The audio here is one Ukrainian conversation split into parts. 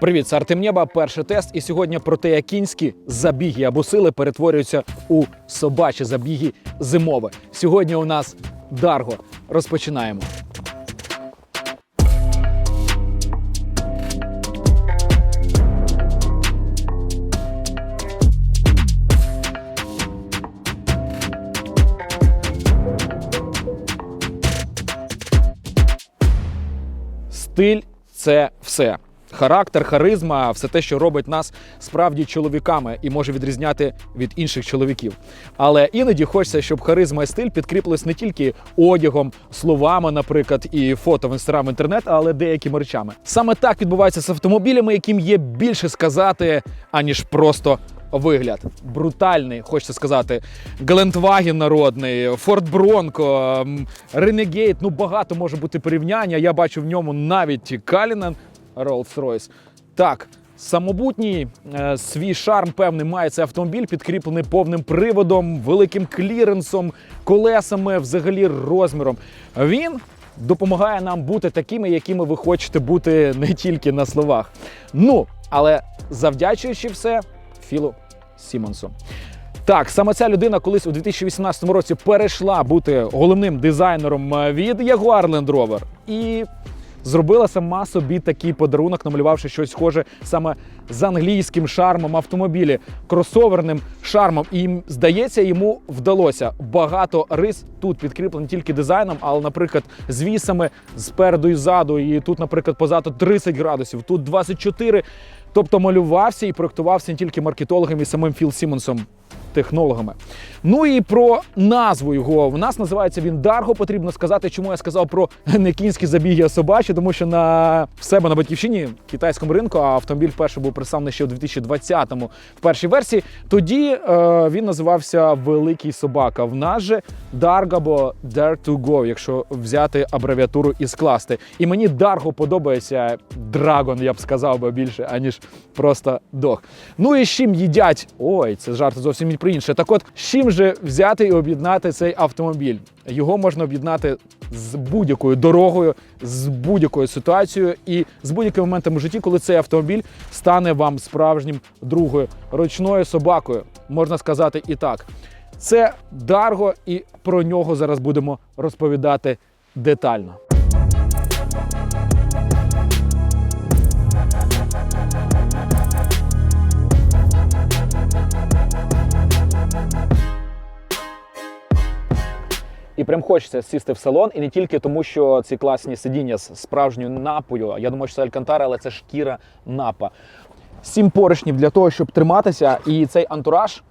Привіт, це Артем Нєба, перший тест. І сьогодні про те, як кінські забіги або сили перетворюються у собачі забіги зимове. Сьогодні у нас Дарго. Розпочинаємо. Стиль це все. Характер, харизма, все те, що робить нас справді чоловіками і може відрізняти від інших чоловіків. Але іноді хочеться, щоб харизма і стиль підкріплились не тільки одягом, словами, наприклад, і фото в інстаграм, інтернет, але деякими речами. Саме так відбувається з автомобілями, яким є більше сказати, аніж просто вигляд. Брутальний, хочеться сказати. Гелендваген народний, Форд Бронко, Renegade, ну багато може бути порівняння. Я бачу в ньому навіть Калінен Rolls-Royce. Так, самобутній е, свій шарм певний має цей автомобіль, підкріплений повним приводом, великим кліренсом, колесами, взагалі розміром. Він допомагає нам бути такими, якими ви хочете бути не тільки на словах. Ну, але завдячуючи все Філу Сімонсу. Так, саме ця людина колись у 2018 році перейшла бути головним дизайнером е, від Jaguar Land Rover і зробила сама собі такий подарунок, намалювавши щось схоже саме з англійським шармом автомобілі, кросоверним шармом. І здається, йому вдалося багато рис тут підкріплені тільки дизайном, але, наприклад, з вісами спереду і ззаду. І тут, наприклад, позаду 30 градусів, тут 24. Тобто малювався і проектувався не тільки маркетологами і самим Філ Сімонсом. Технологами. Ну і про назву його. У нас називається він Дарго. Потрібно сказати, чому я сказав про не кінські забіги, собачі, тому що на в себе на батьківщині китайському ринку, а автомобіль вперше був представлений ще у 2020-му в першій версії. Тоді е, він називався Великий собака. В нас же Dargo або Dare to Go, якщо взяти абревіатуру і скласти. І мені Дарго подобається Драгон, я б сказав би більше, аніж просто дог. Ну і з чим їдять? Ой, це жарт зовсім про інше. Так от, з чим же взяти і об'єднати цей автомобіль? Його можна об'єднати з будь-якою дорогою, з будь-якою ситуацією і з будь-яким моментом у житті, коли цей автомобіль стане вам справжнім другою ручною собакою, можна сказати і так. Це Дарго, і про нього зараз будемо розповідати детально. І прям хочеться сісти в салон, і не тільки тому, що ці класні сидіння з справжньою напою. Я думаю, що це Алькантара, але це шкіра напа. Сім поручнів для того, щоб триматися, і цей антураж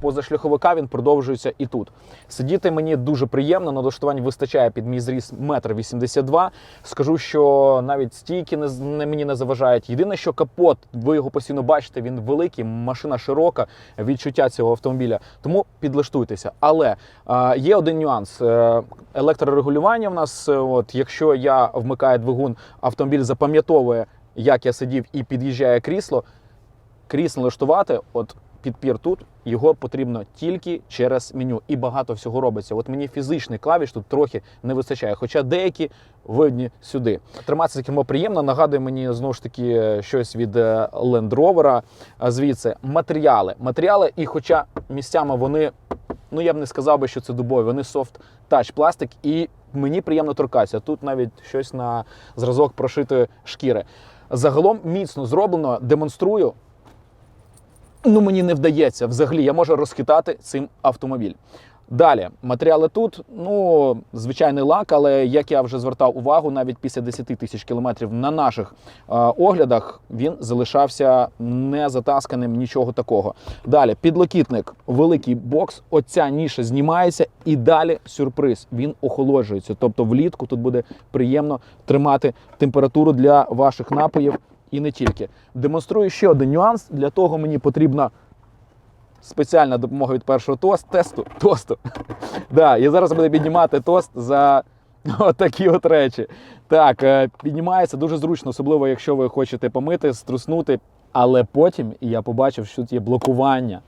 позашляховика він продовжується і тут. Сидіти мені дуже приємно, налаштувань вистачає під мій зріст метр вісімдесят два. Скажу, що навіть стійки не, не мені не заважають. Єдине, що капот, ви його постійно бачите, він великий, машина широка, відчуття цього автомобіля. Тому підлаштуйтеся. Але е, є один нюанс. Е, електрорегулювання в нас, е, от якщо я вмикаю двигун, автомобіль запам'ятовує, як я сидів і під'їжджає крісло. Крісло налаштувати, от підпір тут, його потрібно тільки через меню. І багато всього робиться. От мені фізичний клавіш тут трохи не вистачає, хоча деякі видні сюди. Триматися кермо приємно. Нагадує мені знову ж таки щось від е, Land Rover. Звідси матеріали. Матеріали, і хоча місцями вони, ну я б не сказав би, що це дубові, вони софт тач пластик, і мені приємно торкатися. Тут навіть щось на зразок прошитої шкіри. Загалом міцно зроблено, демонструю. Ну, мені не вдається взагалі. Я можу розхитати цим автомобіль. Далі, матеріали тут, ну, звичайний лак, але як я вже звертав увагу, навіть після 10 тисяч кілометрів на наших е, оглядах він залишався не затасканим, нічого такого. Далі, підлокітник, великий бокс, оця ніша знімається, і далі сюрприз. Він охолоджується. Тобто влітку тут буде приємно тримати температуру для ваших напоїв і не тільки. Демонструю ще один нюанс. Для того мені потрібна спеціальна допомога від першого тост, тесту. Тосту. да, я зараз буду піднімати тост за такі от речі. Так, е, піднімається дуже зручно, особливо якщо ви хочете помити, струснути. Але потім я побачив, що тут є блокування.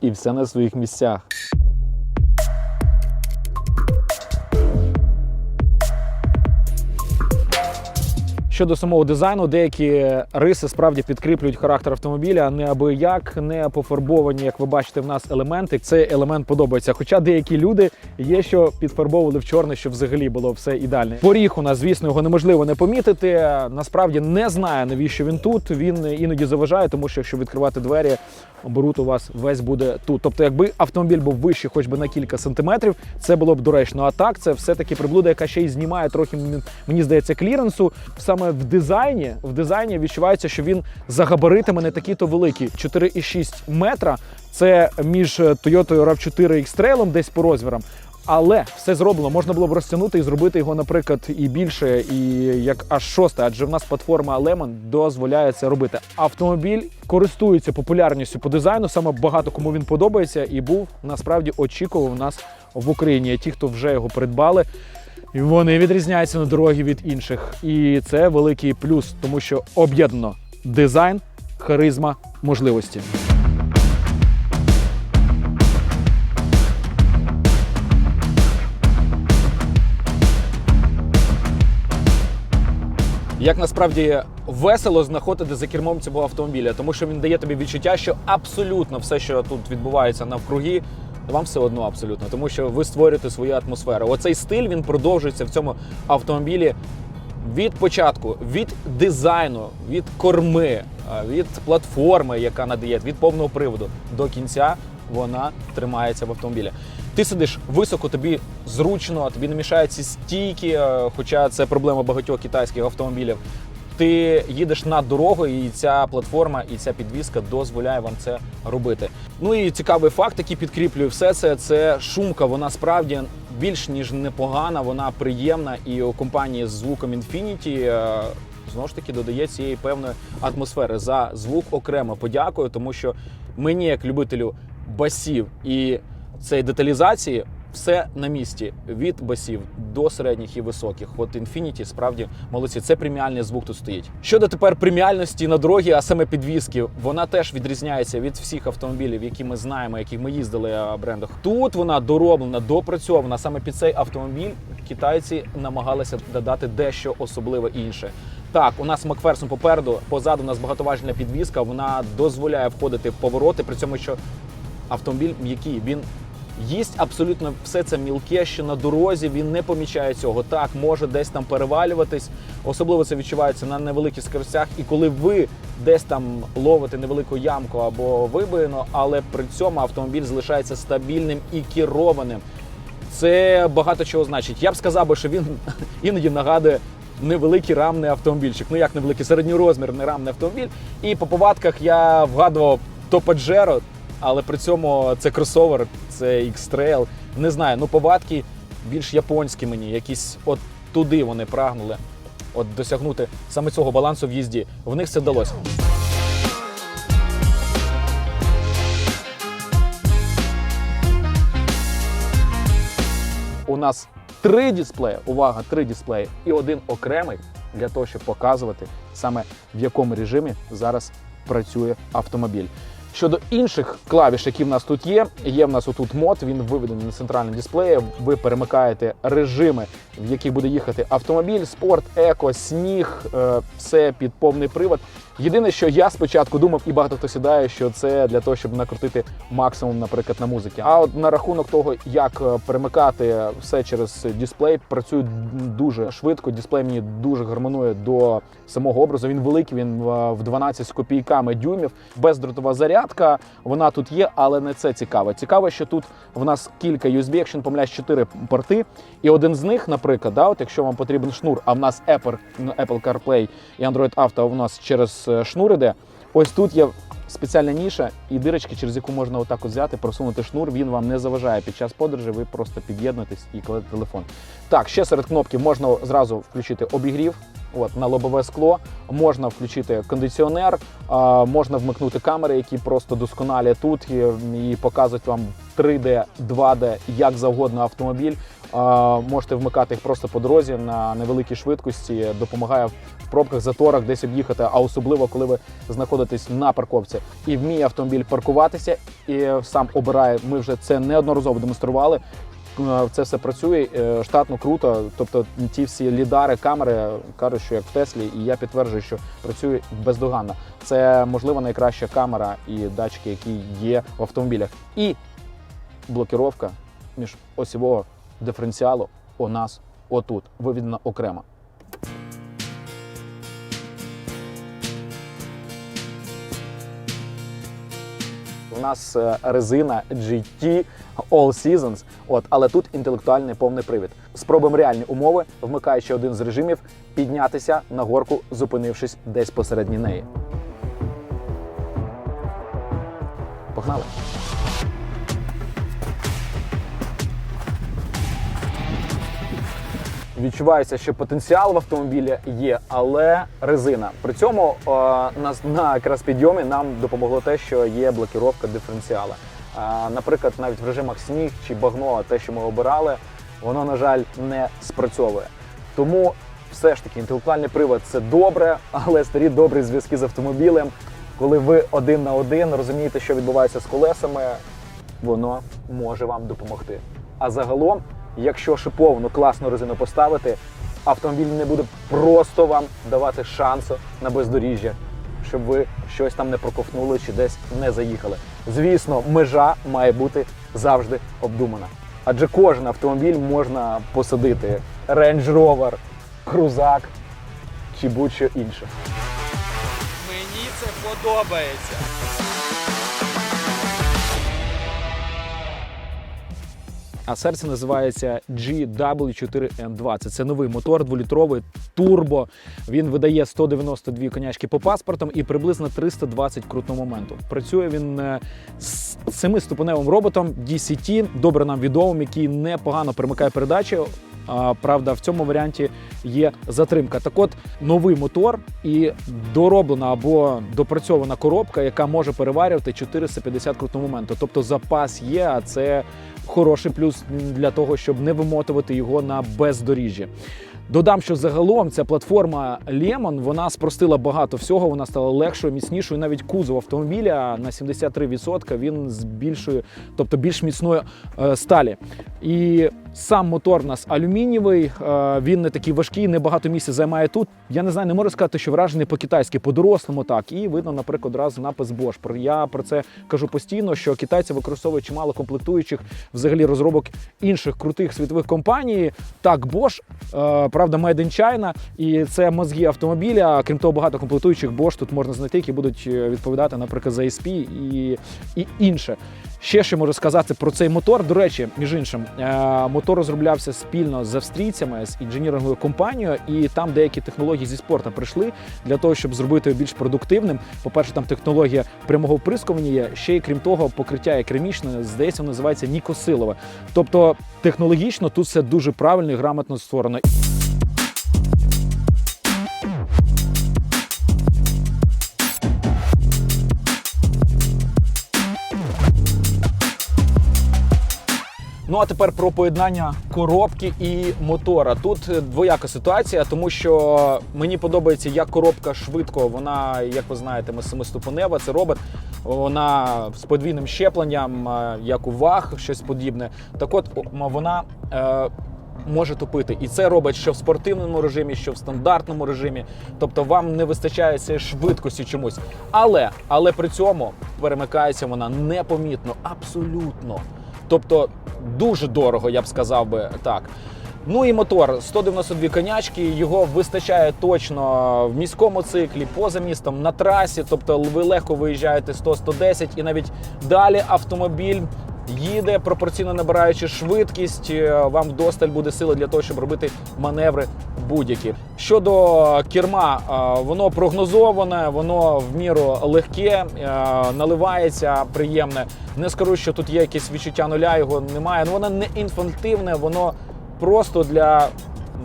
І все на своїх місцях. Щодо самого дизайну, деякі риси справді підкріплюють характер автомобіля не аби як, не пофарбовані, як ви бачите, в нас елементи. Цей елемент подобається. Хоча деякі люди є, що підфарбовували в чорне, щоб взагалі було все ідеальне. Поріг у нас, звісно, його неможливо не помітити. Насправді не знаю, навіщо він тут. Він іноді заважає, тому що якщо відкривати двері, оборот у вас весь буде тут. Тобто, якби автомобіль був вищий, хоч би на кілька сантиметрів, це було б доречно. А так, це все-таки приблуда, яка ще й знімає трохи мені здається кліренсу. Саме в дизайні, в дизайні відчувається, що він за габаритами не такий то великий. 4,6 метра. Це між е, Toyota RAV4 X-Trail десь по розмірам. Але все зроблено. Можна було б розтягнути і зробити його, наприклад, і більше, і як аж шосте, адже в нас платформа Lemon дозволяє це робити. Автомобіль користується популярністю по дизайну. Саме багато кому він подобається і був насправді очікував нас в Україні. Ті, хто вже його придбали, вони відрізняються на дорогі від інших. І це великий плюс, тому що об'єднано дизайн, харизма, можливості. Як насправді весело знаходити за кермом цього автомобіля, тому що він дає тобі відчуття, що абсолютно все, що тут відбувається навкруги, вам все одно абсолютно, тому що ви створюєте свою атмосферу. Оцей стиль він продовжується в цьому автомобілі від початку, від дизайну, від корми, від платформи, яка надає, від повного приводу до кінця вона тримається в автомобілі. Ти сидиш високо, тобі зручно, тобі не мішають ці стійки, е, хоча це проблема багатьох китайських автомобілів. Ти їдеш над дорогою, і ця платформа і ця підвізка дозволяє вам це робити. Ну і цікавий факт, який підкріплює все це. Це шумка. Вона справді більш ніж непогана, вона приємна. І у компанії з звуком Infinity е, знову ж таки додає цієї певної атмосфери. За звук окремо подякую, тому що мені, як любителю басів і цієї деталізації, все на місці від басів до середніх і високих. От Infinity справді молодці. Це преміальний звук тут стоїть. Щодо тепер преміальності на дорогі, а саме підвіски, вона теж відрізняється від всіх автомобілів, які ми знаємо, які ми їздили а, брендах. Тут вона дороблена, допрацьована. Саме під цей автомобіль китайці намагалися додати дещо особливе інше. Так, у нас Макферсон попереду, позаду у нас багатоважільна підвіска. Вона дозволяє входити в повороти, при цьому що автомобіль м'який. Він їсть абсолютно все це мілке, що на дорозі він не помічає цього. Так, може десь там перевалюватись. Особливо це відчувається на невеликих скоростях. І коли ви десь там ловите невелику ямку або вибоїну, але при цьому автомобіль залишається стабільним і керованим. Це багато чого значить. Я б сказав би, що він іноді нагадує. Невеликий рамний автомобільчик. Ну як невеликий середньорозмірний рамний автомобіль. І по повадках я вгадував Топаджеро, але при цьому це кросовер, це X-Trail. Не знаю, ну повадки більш японські мені, якісь от туди вони прагнули от досягнути саме цього балансу в їзді. В них це вдалося. У нас три дисплеї, увага, три дисплеї і один окремий для того, щоб показувати саме в якому режимі зараз працює автомобіль. Щодо інших клавіш, які в нас тут є, є в нас отут мод, він виведений на центральному дисплеї. Ви перемикаєте режими, в яких буде їхати автомобіль, спорт, еко, сніг, е, все під повний привод. Єдине, що я спочатку думав, і багато хто сідає, що це для того, щоб накрутити максимум, наприклад, на музики. А от на рахунок того, як е, перемикати все через дисплей, працює дуже швидко. Дисплей мені дуже гармонує до самого образу. Він великий, він е, в 12 з копійками дюймів. Бездротова зарядка. Вона тут є, але не це цікаво. Цікаво, що тут в нас кілька USB, якщо не помиляюсь, 4 порти. І один з них, наприклад, да, от якщо вам потрібен шнур, а в нас Apple, Apple CarPlay і Android Auto у нас через е, шнур іде. Ось тут є спеціальна ніша і дирочки, через яку можна отак взяти, просунути шнур. Він вам не заважає під час подорожі. Ви просто під'єднуєтесь і кладете телефон. Так, ще серед кнопки можна зразу включити обігрів. От на лобове скло можна включити кондиціонер, а, можна вмикнути камери, які просто досконалі тут і, і показують вам 3D, 2D, як завгодно автомобіль. Можете вмикати їх просто по дорозі на невеликій швидкості, допомагає в пробках, заторах десь об'їхати, а особливо коли ви знаходитесь на парковці і вміє автомобіль паркуватися, і сам обирає. Ми вже це неодноразово демонстрували. е, це все працює е, штатно круто. Тобто ті всі лідари, камери кажуть, що як в Теслі, і я підтверджую, що працює бездоганно. Це можливо найкраща камера і датчики, які є в автомобілях. І блокіровка між осівого диференціалу у нас отут виведена окремо. Нас е, резина GT All Seasons, от, але тут інтелектуальний повний привід. Спробуємо реальні умови, вмикаючи один з режимів, піднятися на горку, зупинившись десь посередні неї. Погнали! Відчувається, що потенціал в автомобілі є, але резина. При цьому е, на, на якраз підйомі нам допомогло те, що є блокіровка диференціала. Е, наприклад, навіть в режимах сніг чи багно, те, що ми обирали, воно, на жаль, не спрацьовує. Тому все ж таки інтелектуальний привод це добре, але старі добрі зв'язки з автомобілем, коли ви один на один розумієте, що відбувається з колесами, воно може вам допомогти. А загалом, якщо шиповну класну резину поставити, автомобіль не буде просто вам давати шансу на бездоріжжя, щоб ви щось там не проковтнули чи десь не заїхали. Звісно, межа має бути завжди обдумана. Адже кожен автомобіль можна посадити Range Rover, крузак чи будь-що інше. Мені це подобається. А серце називається GW4N20. Це новий мотор, дволітровий турбо. Він видає 192 конячки по паспортам і приблизно 320 крутного моменту. Працює він е, з семиступеневим роботом DCT, добре нам відомим, який непогано перемикає передачі. А, правда, в цьому варіанті є затримка. Так от новий мотор і дороблена або допрацьована коробка, яка може переварювати 450 крутного моменту. Тобто запас є, а це хороший плюс для того, щоб не вимотувати його на бездоріжжі. Додам, що загалом ця платформа Lemon, вона спростила багато всього, вона стала легшою, міцнішою. Навіть кузов автомобіля на 73% він з більшою, тобто більш міцної е, сталі. І сам мотор у нас алюмінієвий, е, він не такий важкий, небагато місця займає тут. Я не знаю, не можу сказати, що вражений по-китайськи, по-дорослому так. І видно, наприклад, одразу напис Bosch. Я про це кажу постійно, що китайці використовують чимало комплектуючих взагалі розробок інших крутих світових компаній. Так, Bosch, е, правда, Made in China, і це мозги автомобіля. Крім того, багато комплектуючих Bosch тут можна знайти, які будуть е, відповідати, наприклад, за ESP і, і інше. Ще що можу сказати про цей мотор. До речі, між іншим, е, мотор розроблявся спільно з австрійцями, з інженіринговою компанією, і там деякі технології зі спорту прийшли для того, щоб зробити його більш продуктивним. По-перше, там технологія прямого вприскування є. Ще й крім того, покриття є керамічне, здається, називається нікосилове. Тобто технологічно тут все дуже правильно і грамотно створено. Ну а тепер про поєднання коробки і мотора. Тут е, двояка ситуація, тому що мені подобається, як коробка швидко. Вона, як ви знаєте, ми семиступенева, це робот. Вона з подвійним щепленням, е, як у ВАГ, щось подібне. Так от вона. Е, Може топити, і це робить що в спортивному режимі, що в стандартному режимі. Тобто вам не вистачає цієї швидкості чомусь. Але але при цьому перемикається вона непомітно, абсолютно. Тобто дуже дорого, я б сказав би так. Ну і мотор 192 конячки. Його вистачає точно в міському циклі, поза містом, на трасі. Тобто ви легко виїжджаєте 100-110 і навіть далі автомобіль. Їде пропорційно набираючи швидкість, е, вам вдосталь буде сили для того, щоб робити маневри будь-які. Щодо керма, е, воно прогнозоване, воно в міру легке, е, наливається приємне. Не скажу, що тут є якесь відчуття нуля, його немає. Ну воно не інфантивне, воно просто для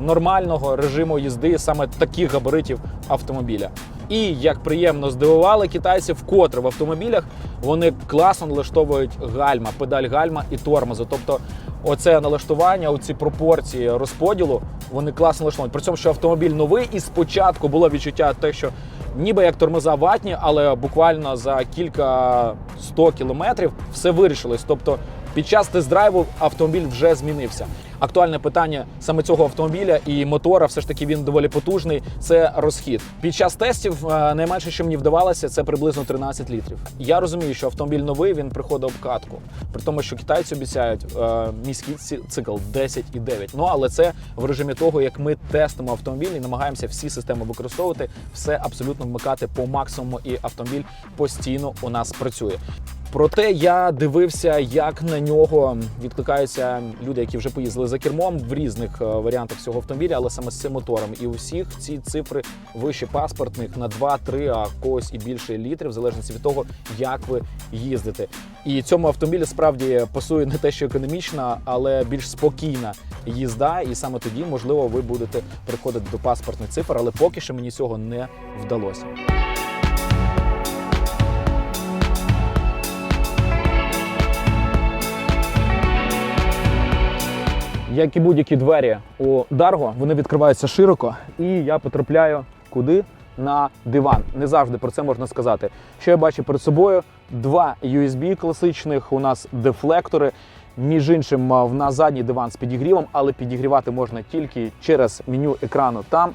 нормального режиму їзди саме таких габаритів автомобіля. І як приємно здивували китайці, вкотре в автомобілях вони класно налаштовують гальма, педаль гальма і тормозу. Тобто, оце налаштування, оці пропорції розподілу, вони класно налаштовані. При цьому, що автомобіль новий, і спочатку було відчуття те, що ніби як тормоза ватні, але буквально за кілька сто кілометрів все вирішилось. Тобто Під час тест-драйву автомобіль вже змінився. Актуальне питання саме цього автомобіля і мотора, все ж таки він доволі потужний. Це розхід. Під час тестів е, найменше, що мені вдавалося, це приблизно 13 літрів. Я розумію, що автомобіль новий, він приходить в катку. При тому, що китайці обіцяють е, міський цикл 10,9. Ну але це в режимі того, як ми тестимо автомобіль і намагаємося всі системи використовувати, все абсолютно вмикати по максимуму, і автомобіль постійно у нас працює. Проте я дивився, як на нього відкликаються люди, які вже поїздили за кермом в різних е, варіантах цього автомобіля, але саме з цим мотором. І у всіх ці цифри вище паспортних на 2-3, а когось і більше літрів, в залежності від того, як ви їздите. І цьому автомобілі справді пасує не те, що економічна, але більш спокійна їзда. І саме тоді, можливо, ви будете приходити до паспортних цифр, але поки що мені цього не вдалося. Як і будь-які двері у Дарго, вони відкриваються широко, і я потрапляю куди? На диван. Не завжди про це можна сказати. Що я бачу перед собою? Два USB класичних, у нас дефлектори. Між іншим, в нас задній диван з підігрівом, але підігрівати можна тільки через меню екрану там.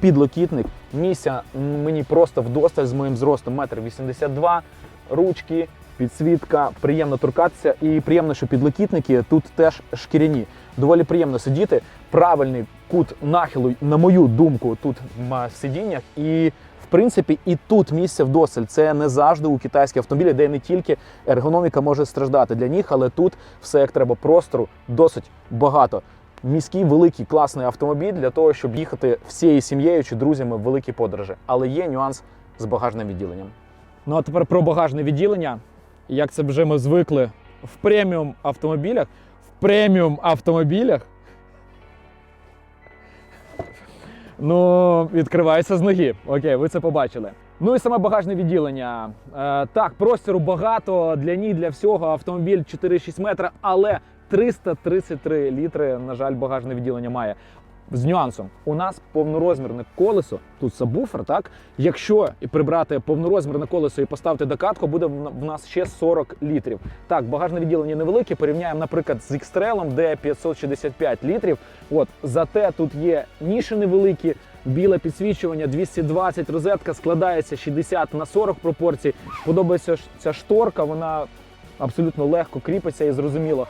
Підлокітник. Місця мені просто вдосталь з моїм зростом 1,82 м, ручки, підсвітка, приємно торкатися. І приємно, що підлокітники тут теж шкіряні. Доволі приємно сидіти. Правильний кут нахилу, на мою думку, тут в сидіннях. І в принципі, і тут місце вдосталь. Це не завжди у китайських автомобілях, де не тільки ергономіка може страждати для них, але тут все як треба простору досить багато. Міський великий класний автомобіль для того, щоб їхати всією сім'єю чи друзями в великі подорожі. Але є нюанс з багажним відділенням. Ну а тепер про багажне відділення. Як це вже ми звикли в преміум автомобілях. В преміум автомобілях. Ну, відкривається з ноги. Окей, ви це побачили. Ну і саме багажне відділення. Е, так, простору багато для ні, для всього. Автомобіль 4,6 метра, але 333 літри, на жаль, багажне відділення має. З нюансом, у нас повнорозмірне колесо, тут сабвуфер, так? Якщо прибрати повнорозмірне колесо і поставити докатку, буде в в нас ще 40 літрів. Так, багажне відділення невелике. Порівняємо, наприклад, з X-Trail, де 565 літрів. От зате тут є ніші невеликі, біле підсвічування, 220 розетка, складається 60 на 40 пропорцій. Подобається ця шторка, вона абсолютно легко кріпиться і зрозуміло.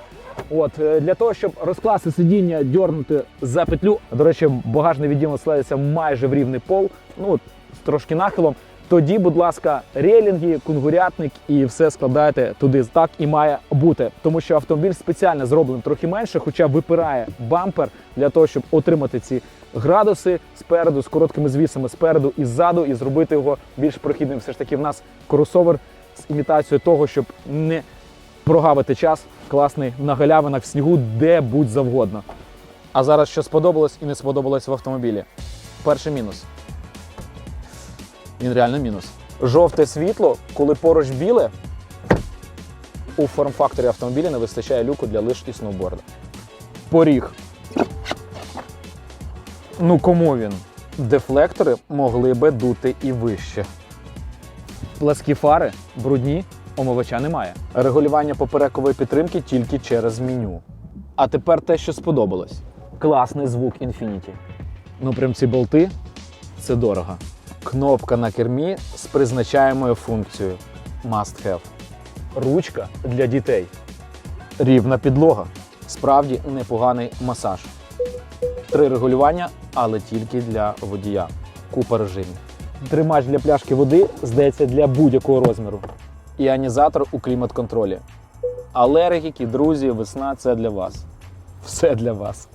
От е, для того, щоб розкласти сидіння, дьорнути за петлю. До речі, багажне відділення складається майже в рівний пол, ну трошки нахилом. Тоді, будь ласка, рейлінги, кунгурятник і все складаєте туди. Так і має бути, тому що автомобіль спеціально зроблений трохи менше, хоча випирає бампер для того, щоб отримати ці градуси спереду з короткими звісами спереду і ззаду, і зробити його більш прохідним. Все ж таки, в нас кросовер з імітацією того, щоб не прогавити час класний на галявинах в снігу, де будь завгодно. А зараз що сподобалось і не сподобалось в автомобілі? Перший мінус. Він реально мінус. Жовте світло, коли поруч біле, у форм-факторі автомобіля не вистачає люку для лиж і сноуборда. Поріг. Ну кому він? Дефлектори могли би дути і вище. Пласкі фари, брудні, омивача немає. Регулювання поперекової підтримки тільки через меню. А тепер те, що сподобалось. Класний звук Infinity. Ну, прям ці болти це дорого. Кнопка на кермі з призначаємою функцією Must have. Ручка для дітей. Рівна підлога. Справді непоганий масаж. Три регулювання, але тільки для водія. Купа режимів. Тримач для пляшки води, здається, для будь-якого розміру. Іонізатор у клімат-контролі. Алергіки, друзі, весна це для вас. Все для вас.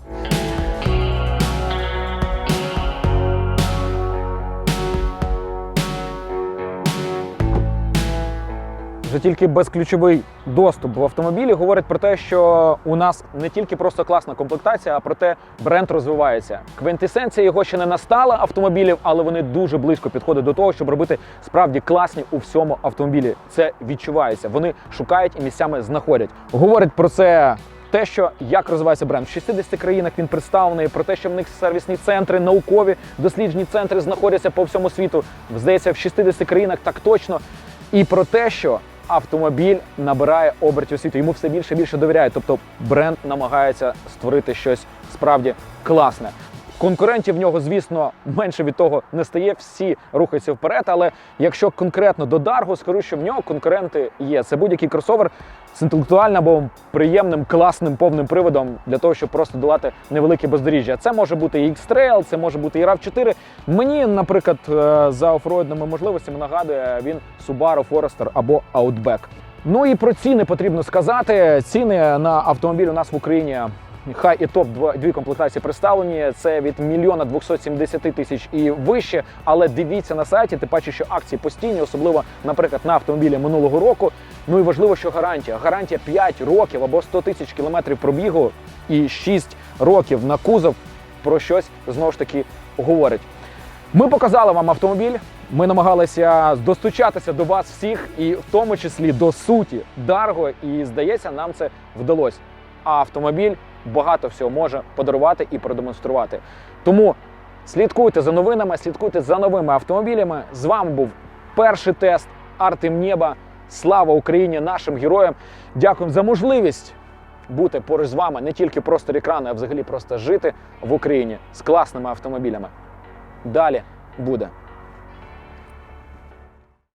Вже тільки безключовий доступ в автомобілі говорить про те, що у нас не тільки просто класна комплектація, а про те, бренд розвивається. Квінтесенція його ще не настала автомобілів, але вони дуже близько підходять до того, щоб робити справді класні у всьому автомобілі. Це відчувається. Вони шукають і місцями знаходять. Говорить про це. Те, що як розвивається бренд в 60 країнах він представлений, про те, що в них сервісні центри, наукові досліджені центри знаходяться по всьому світу. Здається, в 60 країнах так точно. І про те, що автомобіль набирає обертів світу. Йому все більше і більше довіряють. Тобто бренд намагається створити щось справді класне. Конкурентів в нього, звісно, менше від того не стає. Всі рухаються вперед. Але якщо конкретно до Дарго, скажу, що в нього конкуренти є. Це будь-який кросовер з інтелектуальним або приємним, класним повним приводом для того, щоб просто долати невелике бездоріжжя. Це може бути і X-Trail, це може бути і rav 4 Мені, наприклад, е, за офроїдними можливостями нагадує він Subaru Forester або Outback. Ну і про ціни потрібно сказати. Ціни на автомобіль у нас в Україні. Хай і топ дві комплектації представлені. Це від мільйона 270 тисяч і вище. Але дивіться на сайті, ти бачиш, що акції постійні, особливо, наприклад, на автомобілі минулого року. Ну і важливо, що гарантія. Гарантія 5 років або 100 тисяч кілометрів пробігу і 6 років на кузов про щось знову ж таки говорить. Ми показали вам автомобіль. Ми намагалися достучатися до вас всіх, і в тому числі до суті Дарго. І здається, нам це вдалося. А автомобіль багато всього може подарувати і продемонструвати. Тому слідкуйте за новинами, слідкуйте за новими автомобілями. З вами був перший тест Артем Нєба. Слава Україні, нашим героям! Дякуємо за можливість бути поруч з вами не тільки просто екрану, а взагалі просто жити в Україні з класними автомобілями. Далі буде.